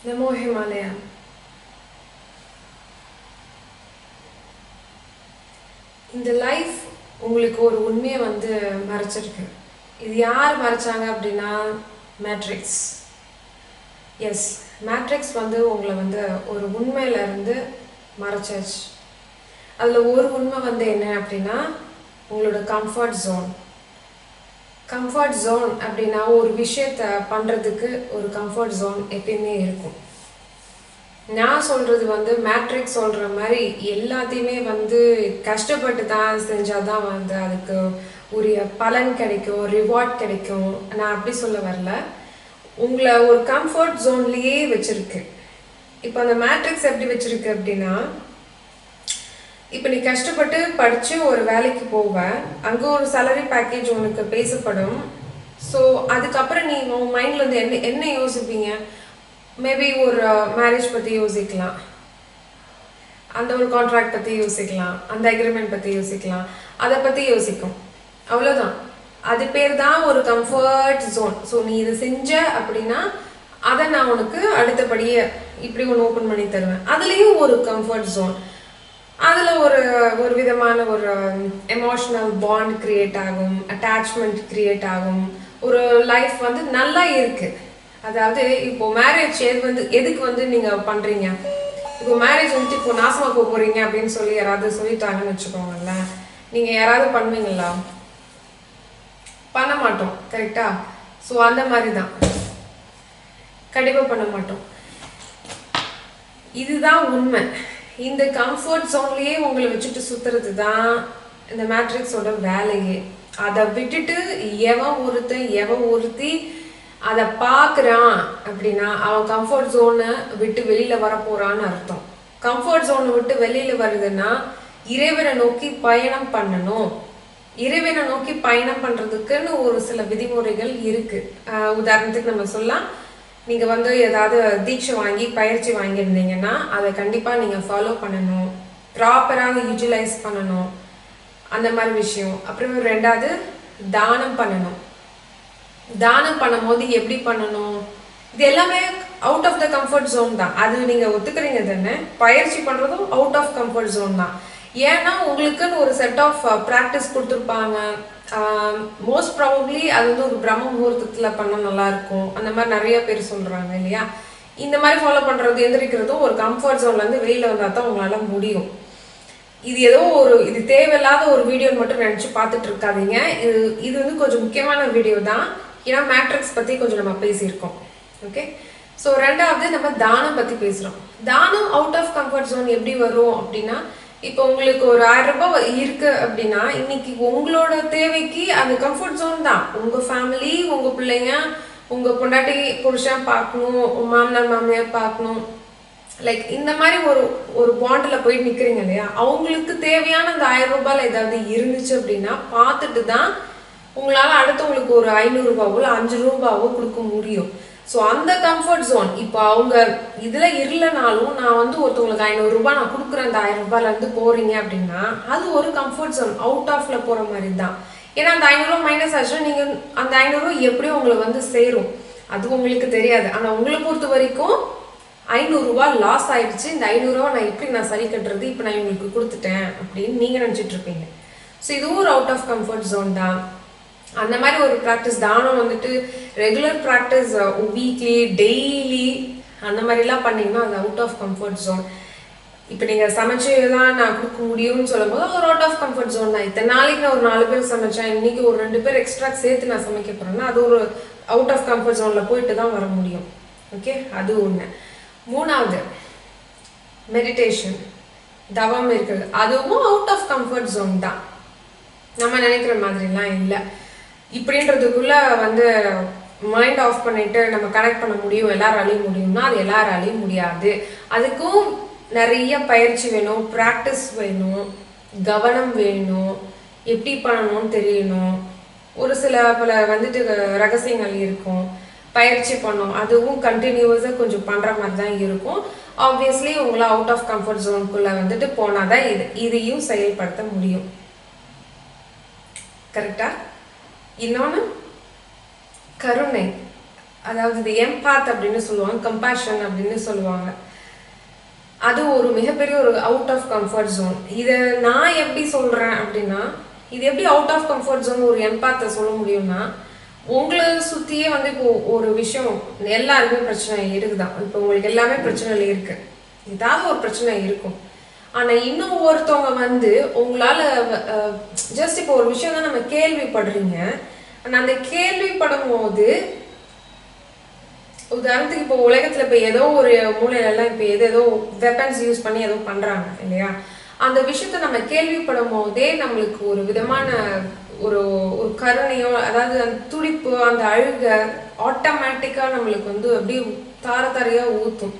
நமோ ஹிமாலயா இந்த லைஃப் உங்களுக்கு ஒரு உண்மையை வந்து மறைச்சிருக்கு இது யார் மறைச்சாங்க அப்படின்னா மேட்ரிக்ஸ் எஸ் மேட்ரிக்ஸ் வந்து உங்களை வந்து ஒரு உண்மையிலேருந்து மறைச்சாச்சு அதில் ஒரு உண்மை வந்து என்ன அப்படின்னா உங்களோட கம்ஃபர்ட் ஜோன் கம்ஃபர்ட் ஜோன் அப்படின்னா ஒரு விஷயத்த பண்ணுறதுக்கு ஒரு கம்ஃபர்ட் ஜோன் எப்பயுமே இருக்கும். நான் சொல்கிறது வந்து மேட்ரிக்ஸ் சொல்கிற மாதிரி எல்லாத்தையுமே வந்து கஷ்டப்பட்டு தான் செஞ்சால் தான் வந்து அதுக்கு உரிய பலன் கிடைக்கும் ரிவார்ட் கிடைக்கும். நான் அப்படி சொல்ல வரல. உங்களை ஒரு கம்ஃபர்ட் ஜோன்லேயே வச்சுருக்கு. இப்போ அந்த மேட்ரிக்ஸ் எப்படி வச்சுருக்கு அப்படின்னா இப்போ நீ கஷ்டப்பட்டு படித்து ஒரு வேலைக்கு போவ. அங்கே ஒரு சேலரி பேக்கேஜ் உனக்கு பேசப்படும். ஸோ அதுக்கப்புறம் நீ உன் மைண்டில் வந்து என்ன என்ன யோசிப்பீங்க? மேபி ஒரு uh, மேரேஜ் பற்றி யோசிக்கலாம். அந்த ஒரு கான்ட்ராக்ட் பற்றி யோசிக்கலாம். அந்த அக்ரிமெண்ட் பற்றி யோசிக்கலாம். அதை பற்றி யோசிக்கும். அவ்வளோதான் அது பேர் தான் ஒரு கம்ஃபர்ட் ஜோன் ஸோ நீ இதை செஞ்ச அப்படின்னா அதை நான் உனக்கு அடுத்தபடியே இப்படி ஒன்று ஓப்பன் பண்ணி தருவேன். அதுலேயும் ஒரு கம்ஃபர்ட் ஜோன் அதில் ஒரு ஒரு விதமான ஒரு எமோஷ்னல் பாண்ட் கிரியேட் ஆகும் அட்டாச்மெண்ட் கிரியேட் ஆகும். ஒரு லைஃப் வந்து நல்லா இருக்கு. அதாவது இப்போ மேரேஜ் எது வந்து எதுக்கு வந்து நீங்கள் பண்ணுறீங்க இப்போ மேரேஜ் வந்துட்டு இப்போ நாசமாக போக போகிறீங்க அப்படின்னு சொல்லி யாராவது சொல்லிட்டாங்கன்னு வச்சுக்கோங்களேன். நீங்கள் யாராவது பண்ணுவீங்களா? பண்ண மாட்டோம் கரெக்டா ஸோ அந்த மாதிரி தான் கண்டிப்பாக பண்ண மாட்டோம். இதுதான் உண்மை. இந்த கம்ஃபர்ட் ஜோன்லயே உங்களை வச்சுட்டு சுத்துறது தான் இந்த மேட்ரிக்ஸோட வேலையே. அதை விட்டுட்டு எவன் ஒருத்தன் எவன் ஒருத்தி அதை பார்க்குறான் அப்படின்னா அவன் கம்ஃபர்ட் ஜோனை விட்டு வெளியில வரப்போறான்னு அர்த்தம். கம்ஃபர்ட் ஜோனை விட்டு வெளியில வருதுன்னா இறைவனை நோக்கி பயணம் பண்ணணும். இறைவனை நோக்கி பயணம் பண்றதுக்குன்னு ஒரு சில விதிமுறைகள் இருக்கு. உதாரணத்துக்கு நம்ம சொல்லலாம் நீங்க வந்து ஏதாவது தீட்சை வாங்கி பயிற்சி வாங்கியிருந்தீங்கன்னா அதை கண்டிப்பா நீங்க ஃபாலோ பண்ணணும். ப்ராப்பராக யூட்டிலைஸ் பண்ணணும். அந்த மாதிரி விஷயம். அப்புறம் ரெண்டாவது தானம் பண்ணணும். தானம் பண்ணும்போது எப்படி பண்ணணும்? இது எல்லாமே out of the comfort zone தான். அது நீங்க ஒத்துக்கிறீங்க தானே? பயிற்சி பண்றதும் அவுட் ஆஃப் கம்ஃபர்ட் ஜோன் தான். ஏன்னா உங்களுக்குன்னு ஒரு செட் ஆஃப் ப்ராக்டிஸ் uh, கொடுத்துருப்பாங்க. மோஸ்ட் ப்ராபப்ளி அது வந்து ஒரு பிரம்ம முகூர்த்தத்தில் பண்ணால் நல்லா இருக்கும் அந்த மாதிரி நிறைய பேர் சொல்கிறாங்க இல்லையா? இந்த மாதிரி ஃபாலோ பண்ணுறது எந்திரிக்கிறதும் ஒரு கம்ஃபர்ட் ஜோன்ல இருந்து வெளியில வந்தால் தான் உங்களால் முடியும். இது ஏதோ ஒரு இது தேவையில்லாத ஒரு வீடியோன்னு மட்டும் நினச்சி பார்த்துட்டு இருக்காதீங்க. இது இது வந்து கொஞ்சம் முக்கியமான வீடியோ தான். ஏன்னா மேட்ரிக்ஸ் பற்றி கொஞ்சம் நம்ம பேசியிருக்கோம். ஓகே ஸோ ரெண்டாவது நம்ம தானம் பற்றி பேசுகிறோம் தானம் அவுட் ஆஃப் கம்ஃபர்ட் ஜோன் எப்படி வரும் அப்படின்னா இப்போ உங்களுக்கு ஒரு ஆயிரம் ரூபாய் இருக்கு அப்படின்னா இன்னைக்கு உங்களோட தேவைக்கு அது கம்ஃபர்ட் ஜோன் தான். உங்க ஃபேமிலி உங்க பிள்ளைங்க உங்க பொண்டாட்டி புருஷன் பார்க்கணும் மாமனார் மாமியார் பார்க்கணும். லைக் இந்த மாதிரி ஒரு ஒரு பாண்டில் போய் நிற்கிறீங்க இல்லையா? அவங்களுக்கு தேவையான அந்த ஆயிரம் ரூபாயில் ஏதாவது இருந்துச்சு அப்படின்னா பார்த்துட்டு தான் உங்களால் அடுத்தவங்களுக்கு ஒரு ஐநூறுரூபாவோ இல்லை அஞ்சு ரூபாவோ கொடுக்க முடியும். ஸோ அந்த கம்ஃபர்ட் ஜோன் இப்போ அவங்க இதில் இல்லைனாலும் நான் வந்து ஒருத்தவங்களுக்கு ஐநூறுரூபா நான் கொடுக்குறேன் அந்த ஆயிரம் ரூபாயிலேருந்து போகிறீங்க அப்படின்னா அது ஒரு கம்ஃபர்ட் ஜோன் அவுட் ஆஃப்ல போகிற மாதிரி தான் ஏன்னா அந்த ஐநூறுரூவா மைனஸ் ஆச்சுன்னா நீங்கள் அந்த ஐநூறுரூவா எப்படியும் உங்களுக்கு வந்து சேரும். அது உங்களுக்கு தெரியாது. ஆனால் உங்களை பொறுத்த வரைக்கும் ஐநூறுரூவா லாஸ் ஆயிடுச்சு. இந்த ஐநூறுரூவா நான் எப்படி நான் சரி கட்டுறது? இப்போ நான் இவங்களுக்கு கொடுத்துட்டேன் அப்படின்னு நீங்கள் நினச்சிட்ருப்பீங்க ஸோ இதுவும் ஒரு அவுட் ஆஃப் கம்ஃபர்ட் ஜோன் தான். அந்த மாதிரி ஒரு ப்ராக்டிஸ் தானம் வந்துட்டு ரெகுலர் ப்ராக்டிஸ் வீக்லி டெய்லி அந்த மாதிரிலாம் பண்ணிங்கன்னா அது அவுட் ஆஃப் கம்ஃபர்ட் ஜோன் இப்போ நீங்கள் சமைச்சு தான் நான் கொடுக்க முடியும்னு சொல்லும்போது ஒரு அவுட் ஆஃப் கம்ஃபர்ட் ஜோன் தான். இத்தனை நாளைக்கு நான் ஒரு நாலு பேர் சமைச்சேன் இன்னைக்கு ஒரு ரெண்டு பேர் எக்ஸ்ட்ரா சேர்த்து நான் சமைக்க போகிறேன்னா அது ஒரு அவுட் ஆஃப் கம்ஃபர்ட் ஜோனில் போயிட்டு தான் வர முடியும். ஓகே அது ஒன்று மூணாவது மெடிடேஷன் தவம் இருக்கிறது அதுவும் அவுட் ஆஃப் கம்ஃபர்ட் ஜோன் தான். நம்ம நினைக்கிற மாதிரிலாம் இல்லை. இப்படின்றதுக்குள்ள வந்து மைண்ட் ஆஃப் பண்ணிட்டு நம்ம கனெக்ட் பண்ண முடியும் எல்லாராலையும் முடியும்னா அது எல்லாராலையும் முடியாது. அதுக்கும் நிறைய பயிற்சி வேணும் ப்ராக்டிஸ் வேணும் கவனம் வேணும் எப்படி பண்ணணும்னு தெரியணும். ஒரு சில பல வந்துட்டு ரகசியங்கள் இருக்கும். பயிற்சி பண்ணும். அதுவும் கண்டினியூஸாக கொஞ்சம் பண்ணுற மாதிரி தான் இருக்கும். ஆப்வியஸ்லி உங்களை அவுட் ஆஃப் கம்ஃபர்ட் ஜோனுக்குள்ளே வந்துட்டு போனால் தான் இது இதையும் செயல்படுத்த முடியும். கரெக்டாக இன்னொன்று கருணை. அதாவது இது எம்பாத் அப்படின்னு சொல்லுவாங்க கம்பேஷன் அப்படின்னு சொல்லுவாங்க. அது ஒரு மிகப்பெரிய ஒரு அவுட் ஆஃப் கம்ஃபர்ட் ஜோன் இதை நான் எப்படி சொல்கிறேன் அப்படின்னா இது எப்படி அவுட் ஆஃப் கம்ஃபர்ட் ஜோன் ஒரு எம்பாத்தை சொல்ல முடியும்னா உங்களை சுற்றியே வந்து இப்போ ஒரு விஷயம் எல்லாருக்குமே பிரச்சனை இருக்குதான். இப்போ உங்களுக்கு எல்லாமே பிரச்சனைகள் இருக்குது ஏதாவது ஒரு பிரச்சனை இருக்கும். ஆனால் இன்னும் ஒருத்தவங்க வந்து உங்களால் ஜஸ்ட் இப்போ ஒரு விஷயம் தான் நம்ம கேள்விப்படுறீங்க. ஆனால் அந்த கேள்விப்படும் போது உதாரணத்துக்கு இப்போ உலகத்துல இப்போ ஏதோ ஒரு மூலையில எல்லாம் இப்போ ஏதோ ஏதோ வெப்பன்ஸ் யூஸ் பண்ணி ஏதோ பண்றாங்க இல்லையா? அந்த விஷயத்த நம்ம கேள்விப்படும் போதே நம்மளுக்கு ஒரு விதமான ஒரு ஒரு கருணையோ அதாவது அந்த துடிப்பு அந்த அழுக ஆட்டோமேட்டிக்காக நம்மளுக்கு வந்து அப்படியே தார தாரையா ஊற்றும்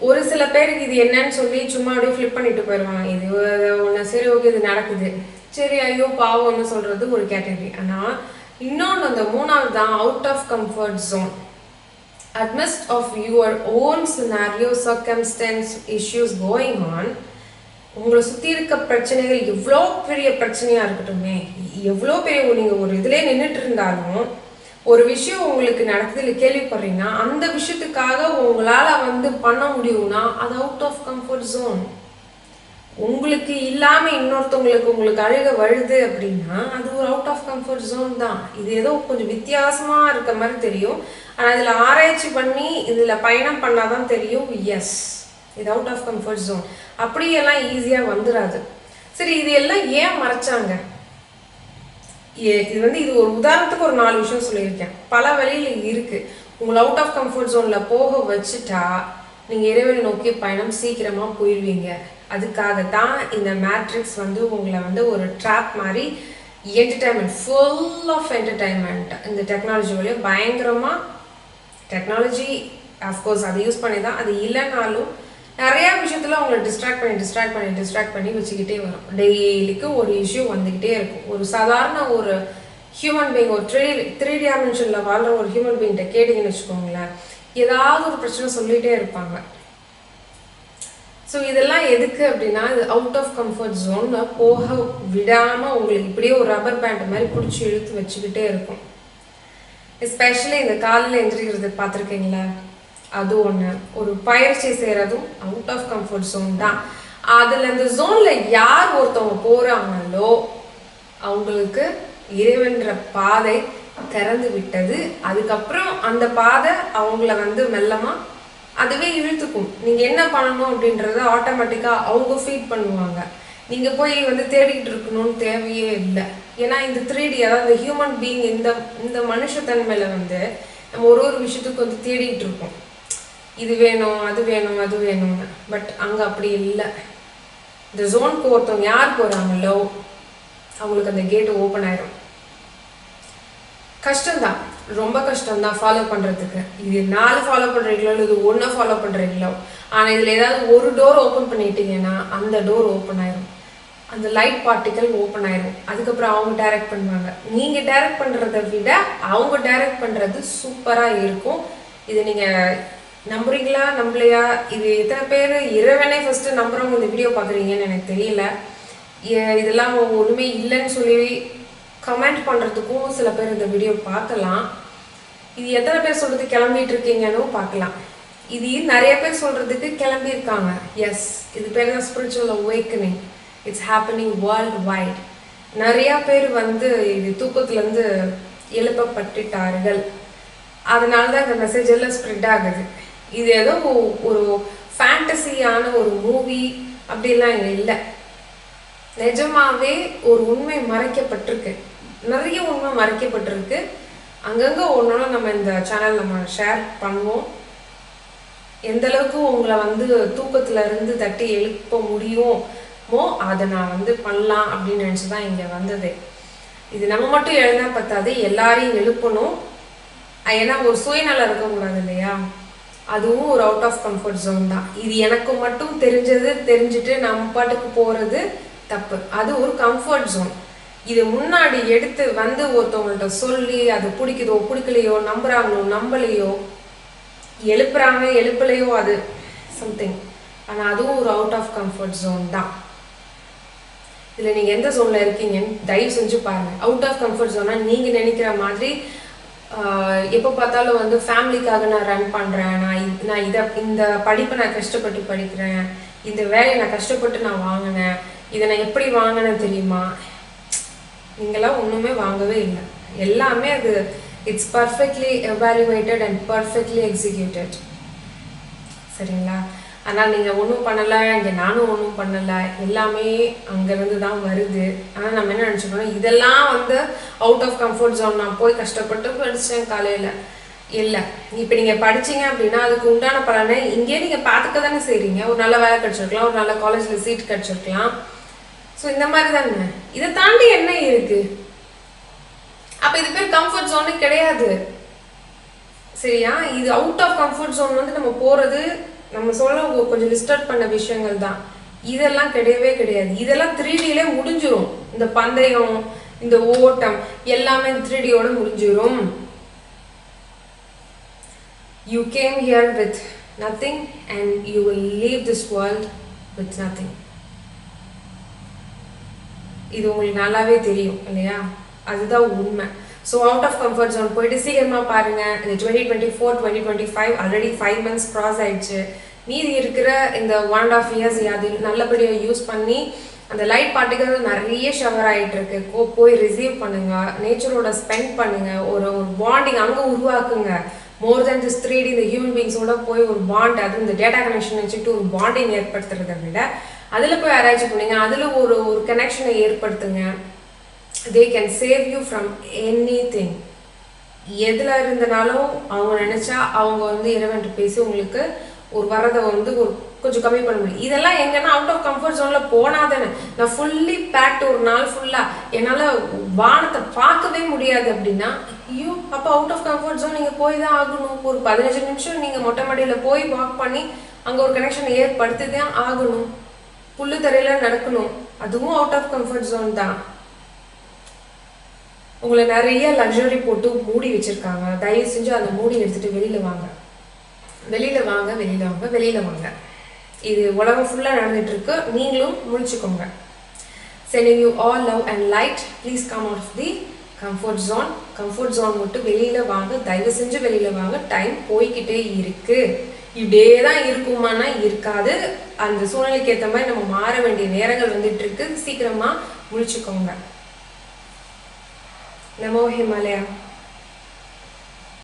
ஒரு சில பேருக்கு இது என்னன்னு சொல்லி சும்மா அப்படியே ஃப்ளிப் பண்ணிட்டு போயிடுவாங்க இது ஒன்று சரி ஓகே இது நடக்குது. சரி ஐயோ பாவம்னு சொல்றது? ஒரு கேட்டகரி ஆனால் இன்னொன்று அந்த மூணாவது தான் out of comfort zone amidst of your own scenario circumstances issues going on உங்களை சுற்றி இருக்க பிரச்சனைகள் எவ்வளோ பெரிய பிரச்சனையாக இருக்கட்டுமே எவ்வளோ பெரிய நீங்கள் ஒரு இதிலே நின்றுட்டு இருந்தாலும் ஒரு விஷயம் உங்களுக்கு நடக்குது கேள்விப்படுறீங்கன்னா அந்த விஷயத்துக்காக உங்களால் வந்து பண்ண முடியும்னா அது அவுட் ஆஃப் கம்ஃபர்ட் ஜோன் உங்களுக்கு இல்லாமல் இன்னொருத்தவங்களுக்கு உங்களுக்கு அழுக வருது அப்படின்னா அது ஒரு அவுட் ஆஃப் கம்ஃபர்ட் ஜோன் தான். இது ஏதோ கொஞ்சம் வித்தியாசமாக இருக்க மாதிரி தெரியும். ஆனால் இதில் ஆராய்ச்சி பண்ணி இதில் பயணம் பண்ணால் தான் தெரியும். எஸ் இது அவுட் ஆஃப் கம்ஃபர்ட் ஜோன் அப்படியெல்லாம் ஈஸியாக வந்துடாது சரி இது எல்லாம் ஏன் மறைச்சாங்க? இது வந்து இது ஒரு உதாரணத்துக்கு ஒரு நாலு விஷயம் சொல்லியிருக்கேன். பல வழியில் இருக்குது உங்களை அவுட் ஆஃப் கம்ஃபர்ட் ஜோனில் போக வச்சுட்டா நீங்கள் இறைவனை நோக்கி பயணம் சீக்கிரமாக போயிடுவீங்க. அதுக்காக தான் இந்த மேட்ரிக்ஸ் வந்து உங்களை வந்து ஒரு ட்ராப் மாதிரி என்டர்டைன்மெண்ட் ஃபுல் ஆஃப் என்டர்டைன்மெண்ட் இந்த டெக்னாலஜி வழியாக பயங்கரமாக டெக்னாலஜி அஃப்கோர்ஸ் அதை யூஸ் பண்ணி தான் அது இல்லைனாலும் நிறையா விஷயத்துல உங்களை டிஸ்ட்ராக்ட் பண்ணி டிஸ்ட்ராக்ட் பண்ணி டிஸ்ட்ராக்ட் பண்ணி வச்சுக்கிட்டே வரும். டெய்லிக்கு ஒரு இஷ்யூ வந்துக்கிட்டே இருக்கும். ஒரு சாதாரண ஒரு ஹியூமன் பீங் ஒரு த்ரீ த்ரீ டைமென்ஷனில் வாழ்ற ஒரு ஹியூமன் பீயிங்கிட்ட கேட்டிங்கன்னு வச்சுக்கோங்களேன் ஏதாவது ஒரு பிரச்சனை சொல்லிகிட்டே இருப்பாங்க. ஸோ இதெல்லாம் எதுக்கு அப்படின்னா இது அவுட் ஆஃப் கம்ஃபர்ட் ஜோன் போக விடாம உங்களுக்கு இப்படியே ஒரு ரப்பர் பேண்ட் மாதிரி பிடிச்சி இழுத்து வச்சுக்கிட்டே இருக்கும். எஸ்பெஷலி இந்த காலையில் எந்திரிக்கிறது பார்த்துருக்கீங்களா? அது ஒன்று ஒரு பயிற்சி செய்கிறதும் அவுட் ஆஃப் கம்ஃபர்ட் ஜோன் தான். அதில் இந்த ஜோனில் யார் ஒருத்தவங்க போகிறாங்களோ அவங்களுக்கு இறைவன்ற பாதை திறந்து விட்டது. அதுக்கப்புறம் அந்த பாதை அவங்கள வந்து மெல்லமாக அதுவே இழுத்துக்கும். நீங்கள் என்ன பண்ணணும் அப்படின்றத ஆட்டோமேட்டிக்காக அவங்க ஃபீட் பண்ணுவாங்க. நீங்கள் போய் வந்து தேடிக்கிட்டு இருக்கணும்னு தேவையே இல்லை. ஏன்னா இந்த த்ரீ டி அதாவது ஹியூமன் பீயிங் இந்த இந்த மனுஷத்தன்மையில் வந்து நம்ம ஒரு ஒரு விஷயத்துக்கு வந்து தேடிட்டு இருக்கோம். இது வேணும் அது வேணும் அது வேணும்னு. பட் அங்கே அப்படி இல்லை. இந்த ஜோனுக்கு ஒருத்தவங்க யார் போகிறாங்களோ அவங்களுக்கு அந்த கேட்டு ஓப்பன் ஆயிரும். கஷ்டம்தான். ரொம்ப கஷ்டம்தான் ஃபாலோ பண்ணுறதுக்கு இது நாலு ஃபாலோ பண்ணுறீங்களோ இல்லை இது ஒன்றை ஃபாலோ பண்ணுறீங்களோ ஆனால் இதில் ஏதாவது ஒரு டோர் ஓப்பன் பண்ணிட்டீங்கன்னா அந்த டோர் ஓப்பன் ஆயிரும். அந்த லைட் பார்ட்டிக்கல் ஓப்பன் ஆயிரும். அதுக்கப்புறம் அவங்க டைரக்ட் பண்ணுவாங்க. நீங்கள் டைரக்ட் பண்ணுறத விட அவங்க டைரக்ட் பண்ணுறது சூப்பராக இருக்கும். இது நீங்கள் நம்புறீங்களா? நம்பலையா? இது எத்தனை பேர்? இறைவனே ஃபஸ்ட்டு நம்புறவங்க இந்த வீடியோ பார்க்குறீங்கன்னு எனக்கு தெரியல. ஏ- இதெல்லாம் ஒன்றுமே இல்லைன்னு சொல்லி கமெண்ட் பண்ணுறதுக்கும் சில பேர் இந்த வீடியோ பார்க்கலாம். இது எத்தனை பேர் சொல்கிறது கிளம்பிட்டு இருக்கீங்கன்னு பார்க்கலாம். இது நிறைய பேர் சொல்கிறதுக்கு கிளம்பியிருக்காங்க. எஸ் இது பேர் தான் spiritual awakening it's happening worldwide நிறையா பேர் வந்து இது தூக்கத்துலேருந்து எழுப்பப்பட்டுட்டார்கள். அதனால தான் இந்த மெசேஜ் எல்லாம் ஸ்ப்ரெட் ஆகுது. இது ஏதோ ஒரு ஃபேண்டசியான ஒரு மூவி அப்படிலாம் இங்கே இல்லை. நிஜமாவே ஒரு உண்மை மறைக்கப்பட்டிருக்கு. நிறைய உண்மை மறைக்கப்பட்டிருக்கு. அங்கங்கே ஒன்னொன்னு நம்ம இந்த சேனல் நம்ம ஷேர் பண்ணுவோம். எந்த அளவுக்கு உங்களை வந்து தூக்கத்துல இருந்து தட்டி எழுப்ப முடியுமோ அதை நான் வந்து பண்ணலாம் அப்படின்னு நினச்சி தான் இங்கே வந்தது. இது நம்ம மட்டும் எழுந்தா பத்தாது எல்லாரையும் எழுப்பணும். ஏன்னா ஒரு சுயநலம் இருக்கக்கூடாது இல்லையா? அதுவும் ஒரு அவுட் ஆஃப் கம்ஃபர்ட் ஜோன் தான். இது எனக்கு மட்டும் தெரிஞ்சது தெரிஞ்சுட்டு நம்ம பாட்டுக்கு போகிறது தப்பு. அது ஒரு கம்ஃபர்ட் ஜோன் இது முன்னாடி எடுத்து வந்து ஒருத்தவங்கள்ட்ட சொல்லி அது பிடிக்குதோ பிடிக்கலையோ நம்புறாங்களோ நம்பலையோ எழுப்புறாங்க எழுப்பலையோ அது சம்திங் ஆனால் அதுவும் ஒரு அவுட் ஆஃப் கம்ஃபர்ட் ஜோன் தான். இதில் நீங்கள் எந்த ஜோனில் இருக்கீங்கன்னு தயவு செஞ்சு பாருங்கள் அவுட் ஆஃப் கம்ஃபர்ட் ஜோனா நீங்கள் நினைக்கிற மாதிரி எப்போ பார்த்தாலும் வந்து ஃபேமிலிக்காக நான் ரன் பண்ணுறேன் நான் இது- நான் இதை இந்த படிப்பை நான் கஷ்டப்பட்டு படிக்கிறேன். இந்த வேலையை நான் கஷ்டப்பட்டு நான் வாங்கினேன். இதை நான் எப்படி வாங்கினேன் தெரியுமா? நீங்களாம் ஒன்றுமே வாங்கவே இல்லை. எல்லாமே அது it's perfectly evaluated and perfectly executed சரிங்களா? ஆனால் நீங்கள் ஒன்றும் பண்ணலை இங்கே நானும் ஒன்றும் பண்ணலை எல்லாமே அங்கேருந்து தான் வருது. ஆனால் நம்ம என்ன நினச்சிக்கணும் இதெல்லாம் வந்து அவுட் ஆஃப் கம்ஃபர்ட் ஜோன் நான் போய் கஷ்டப்பட்டு படித்தேன் காலையில். இல்லை. இப்போ நீங்கள் படிச்சீங்க அப்படின்னா அதுக்கு உண்டான பலனை இங்கேயே நீங்கள் பார்த்துக்க தானே செய்கிறீங்க ஒரு நல்ல வேலை கிடச்சிருக்கலாம் ஒரு நல்ல காலேஜில் சீட் கிடச்சிருக்கலாம். ஸோ இந்த மாதிரி தானே. இதை தாண்டி என்ன இருக்கு? அப்போ இது பேர் கம்ஃபர்ட் ஜோனே கிடையாது. சரியா? இது அவுட் ஆஃப் கம்ஃபர்ட் ஜோன் வந்து நம்ம போகிறது நம்ம சொல்ல கொஞ்சம் லிஸ்ட் அவுட் பண்ண விஷயங்கள் தான். இதெல்லாம் கிடையவே கிடையாது. இதெல்லாம் த்ரீ டிலே முடிஞ்சிரும். இந்த பந்தயம் இந்த ஓட்டம் எல்லாமே த்ரீ டியோட முடிஞ்சிரும். You came here with nothing and you will leave this world with nothing இது உங்களுக்கு நல்லாவே தெரியும் இல்லையா? அதுதான் உண்மை. So out of comfort zone போயிட்டு சீக்கிரமாக பாருங்க. இந்த twenty twenty four twenty twenty five already five months cross ஆயிடுச்சு. மீதி இருக்கிற இந்த ஒன் அண்ட் ஆஃப் இயர்ஸ் அது நல்லபடியாக யூஸ் பண்ணி அந்த லைட் பார்ட்டிகல் நிறைய ஷவர் ஆகிட்டு இருக்கு. கோ போய் ரிசீவ் பண்ணுங்க. நேச்சரோட ஸ்பெண்ட் பண்ணுங்க. ஒரு ஒரு பாண்டிங் அங்கே உருவாக்குங்க. More then this three D இந்த ஹியூமன் பீங்ஸோட போய் ஒரு பாண்ட் அது இந்த டேட்டா கனெக்ஷன் வச்சுட்டு ஒரு பாண்டிங் ஏற்படுத்துறத விட அதில் போய் ஆராய்ச்சி பண்ணுங்க. அதில் ஒரு ஒரு கனெக்ஷனை ஏற்படுத்துங்க. They can save you from anything எதில் இருந்தனாலும் அவங்க நினச்சா அவங்க வந்து இறைவன்ட்டு பேசி உங்களுக்கு ஒரு வரதை வந்து ஒரு கொஞ்சம் கம்மி பண்ண முடியும். இதெல்லாம் எங்கன்னா அவுட் ஆஃப் கம்ஃபர்ட் ஜோனில் போனாதானே நான் ஃபுல்லி பேக்ட் ஒரு நாள் ஃபுல்லாக என்னால் வானத்தை பார்க்கவே முடியாது அப்படின்னா ஐயோ அப்போ அவுட் ஆஃப் கம்ஃபர்ட் ஜோன் நீங்கள் போய் தான் ஆகணும். ஒரு பதினஞ்சு நிமிஷம் நீங்கள் மொட்டை மாடியில் போய் வாக் பண்ணி அங்கே ஒரு கனெக்ஷன் ஏற்படுத்தி தான் ஆகணும். புல்லு தரையில் நடக்கணும். அதுவும் அவுட் ஆஃப் கம்ஃபர்ட் ஜோன் தான். உங்களை நிறைய லக்ஸரி போட்டு மூடி வச்சிருக்காங்க. தயவு செஞ்சு அந்த மூடி எடுத்துட்டு வெளியில வாங்க. வெளியில வாங்க வெளியில வாங்க வெளியில வாங்க. இது உலகம் ஃபுல்லா நடந்துட்டு இருக்கு நீங்களும் முழிச்சுக்கோங்க. Sending you all love and light please come out of the comfort zone comfort zone மட்டும் வெளியில வாங்க. தயவு செஞ்சு வெளியில வாங்க. டைம் போய்கிட்டே இருக்கு. இப்படியே தான் இருக்குமானா இருக்காது. அந்த சூழ்நிலைக்கு ஏற்ற மாதிரி நம்ம மாற வேண்டிய நேரங்கள் வந்துட்டு இருக்கு சீக்கிரமா முழிச்சுக்கோங்க. നമോ ഹിമാലയ